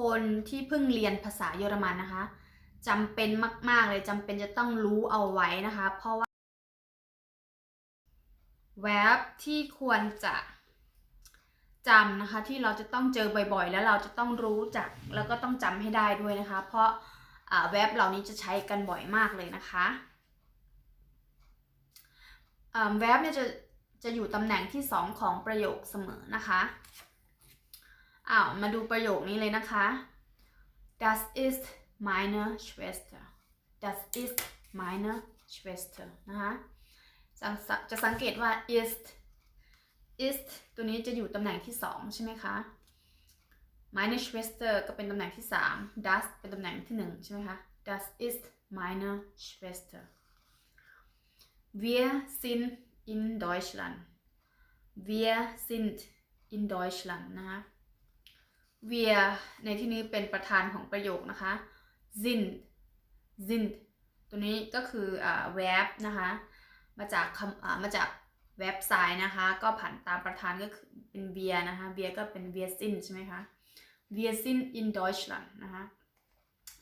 คนที่เพิ่งเรียนภาษาเยอรมันนะคะจำเป็นมาก ๆ เลยจำเป็นจะต้องรู้เอาไว้นะคะ เพราะว่าแวบที่ควรจะจำนะคะ ที่เราจะต้องเจอบ่อยๆ แล้วเราจะต้องรู้จักแล้วก็ต้องจำให้ได้ด้วยนะคะ เพราะแวบเหล่านี้จะใช้กันบ่อยมากเลยนะคะแวบเนี่ยจะจะอยู่ตำแหน่งที่สองของประโยคเสมอนะคะ อ้าวมาดูประโยคนี้เลยนะคะ Das ist meine Schwester Das ist meine Schwester นะคะจะสังเกตว่า ist ist ตัวนี้จะอยู่ตำแหน่งที่สองใช่ไหมคะ meine Schwester ก็เป็นตำแหน่งที่สาม das เป็นตำแหน่งที่หนึ่งใช่ไหมคะ das ist meine Schwester wir sind in Deutschland wir sind in Deutschland นะคะ wir ในที่นี้เป็นประธานของประโยคนะคะ sind sind ตัวนี้ก็คืออ่า verb นะคะ มาจากคำมาจากเว็บไซต์นะคะ ก็ผ่านตามประธานก็คือเป็น wir นะคะ wir ก็เป็น wir sind ใช่ไหมคะ wir sind in Deutschland นะคะ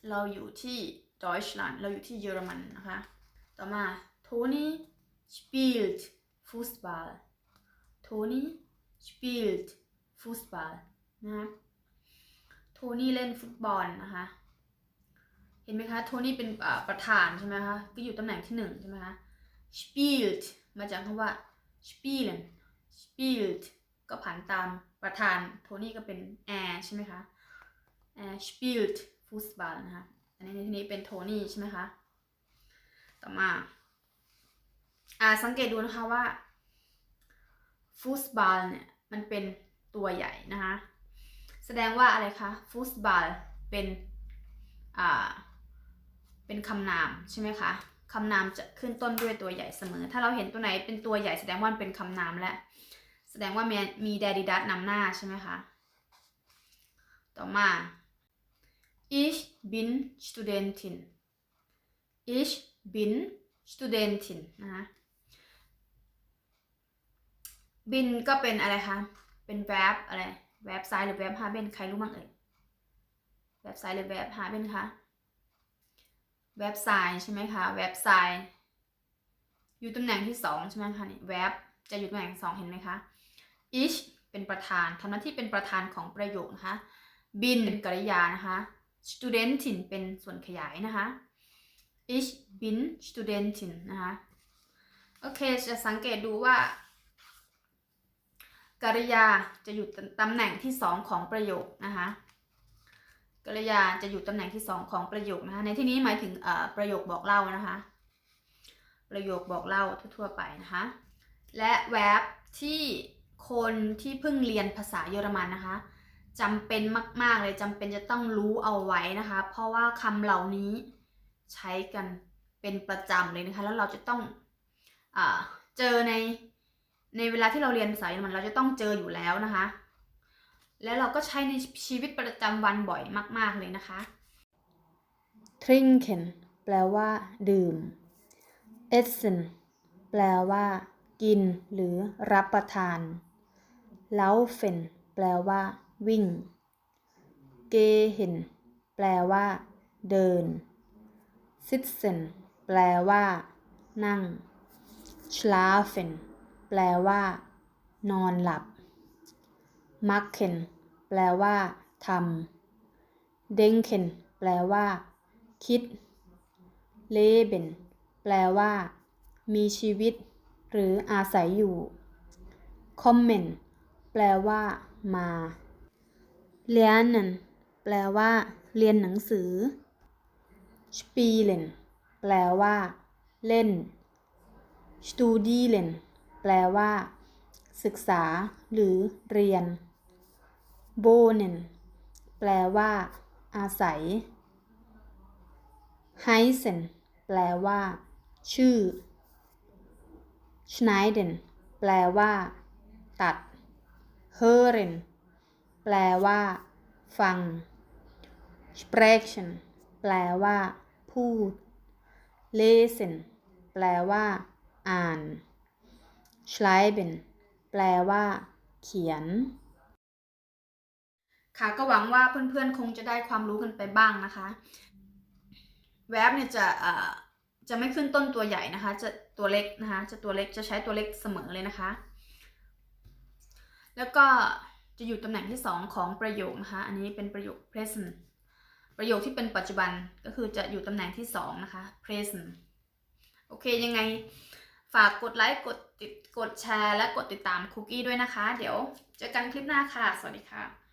เราอยู่ที่ Deutschland เราอยู่ที่เยอรมันนะคะ ต่อมา Toni spielt Fußball Toni spielt Fußball นะคะ โทนี่เล่นฟุตบอลนะคะ เห็นไหมคะ โทนี่เป็นประธานใช่ไหมคะ ก็อยู่ตำแหน่งที่หนึ่งใช่ไหมคะ spielt มาจากคำว่า spielen spielt ก็ผ่านตามประธาน โทนี่ก็เป็นแอร์ใช่ไหมคะแอร์ spielt Fußball นะคะ อันนี้ในที่นี้เป็นโทนี่ใช่ไหมคะ ต่อมาอ่าสังเกตดูนะคะว่า Fußball เนี่ยมันเป็นตัวใหญ่นะคะ แสดงว่าอะไรคะฟุตบอลเป็นอ่าเป็นคำนามใช่ไหมคะคำนามจะขึ้นต้นด้วยตัวใหญ่เสมอ ถ้าเราเห็นตัวไหนเป็นตัวใหญ่แสดงว่าเป็นคำนามและ แสดงว่ามีมีแดดิดัสนำหน้าใช่ไหมคะ ต่อมา ich bin Studentin ich bin Studentin นะคะ bin ก็เป็นอะไรคะ เป็น verb อะไร แวบซ้ายหรือแวบฮาเบนใครรู้บ้างเอ่ยแวบซ้ายหรือแวบฮาเบนคะแวบซ้ายใช่ไหมคะแวบซ้ายอยู่ตำแหน่งที่สองใช่ไหมคะนี่แวบจะอยู่ตำแหน่งสองเห็นไหมคะ ich เป็นประธานทำหน้าที่เป็นประธานของประโยคนะคะ bin เป็นกริยานะคะ studentin เป็นส่วนขยายนะคะ ich bin studentin นะคะโอเคจะสังเกตดูว่า กริยาจะอยู่ตำแหน่งที่สองของประโยคนะคะกริยาจะอยู่ตำแหน่งที่สองของประโยคนะคะในที่นี้หมายถึงประโยคบอกเล่านะคะ ประโยคบอกเล่าทั่วๆไปนะคะและแวบที่คนที่เพิ่งเรียนภาษาเยอรมันนะคะจำเป็นมาก ๆ เลยจำเป็นจะต้องรู้เอาไว้นะคะ เพราะว่าคำเหล่านี้ใช้กันเป็นประจำเลยนะคะ แล้วเราจะต้องอเจอใน ในเวลาที่เราเรียนภาษาเยอรมันเราจะต้องเจออยู่แล้วนะคะ แล้วเราก็ใช้ในชีวิตประจำวันบ่อยมาก ๆ เลยนะคะ trinken แปลว่า ดื่ม essen แปลว่า กิน หรือรับประทาน laufen แปลว่า วิ่ง gehen แปลว่า เดิน sitzen แปลว่า นั่ง schlafen แปลว่า นอนหลับ machen แปลว่าทำ denken แปลว่า คิด leben แปลว่า มีชีวิต หรืออาศัยอยู่ kommen แปลว่า มา lernen แปลว่า เรียนหนังสือ spielen แปลว่า เล่น studieren ลว่า ศึกษา หรือเรียน wohnen แปลว่า อาศัย heißen แปลว่า ชื่อ schneiden แปลว่า ตัด hören แปลว่า ฟัง sprechen แปลว่า พูด lesen แปลว่า อ่าน schreiben แปลว่า เขียน ค่ะก็หวังว่าเพื่อนๆ คงจะได้ความรู้กันไปบ้างนะคะ แวบเนี่ยจะเอ่อจะไม่ขึ้นต้นตัวใหญ่นะคะ จะตัวเล็กนะคะ จะตัวเล็กจะใช้ตัวเล็กเสมอเลยนะคะ แล้วก็จะอยู่ตำแหน่งที่ 2 ของประโยคนะคะ อันนี้เป็นประโยค present ประโยคที่เป็นปัจจุบันก็คือจะอยู่ตำแหน่งที่ 2 นะคะ present โอเคยังไง ฝากกดไลค์กดติดกดแชร์ และกดติดตามคุกกี้ด้วยนะคะ เดี๋ยวเจอกันคลิปหน้าค่ะ สวัสดีค่ะ